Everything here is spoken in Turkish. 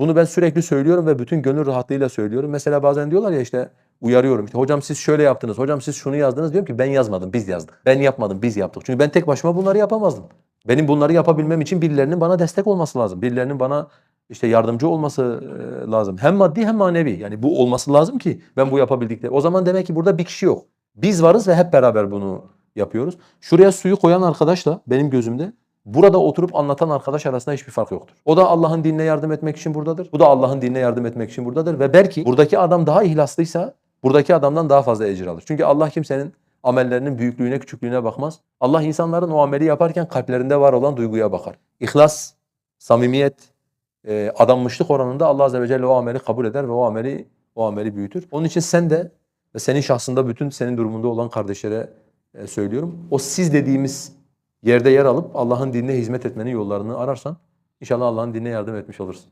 Bunu ben sürekli söylüyorum ve bütün gönül rahatlığıyla söylüyorum. Mesela bazen diyorlar ya işte uyarıyorum. İşte hocam siz şöyle yaptınız, hocam siz şunu yazdınız. Diyorum ki ben yazmadım, biz yazdık. Ben yapmadım, biz yaptık. Çünkü ben tek başıma bunları yapamazdım. Benim bunları yapabilmem için birilerinin bana destek olması lazım. Birilerinin bana işte yardımcı olması e, lazım. Hem maddi hem manevi. Yani bu olması lazım ki ben bu yapabildikleri. O zaman demek ki burada bir kişi yok. Biz varız ve hep beraber bunu yapıyoruz. Şuraya suyu koyan arkadaşla benim gözümde burada oturup anlatan arkadaş arasında hiçbir fark yoktur. O da Allah'ın dinine yardım etmek için buradadır. Bu da Allah'ın dinine yardım etmek için buradadır ve belki buradaki adam daha ihlaslıysa buradaki adamdan daha fazla ecir alır. Çünkü Allah kimsenin amellerinin büyüklüğüne, küçüklüğüne bakmaz. Allah insanların o ameli yaparken kalplerinde var olan duyguya bakar. İhlas, samimiyet, e, adanmışlık oranında Allah azze ve celle o ameli kabul eder ve o ameli o ameli büyütür. Onun için sen de ve senin şahsında bütün senin durumunda olan kardeşlere e, söylüyorum. O siz dediğimiz yerde yer alıp Allah'ın dinine hizmet etmenin yollarını ararsan inşallah Allah'ın dinine yardım etmiş olursun.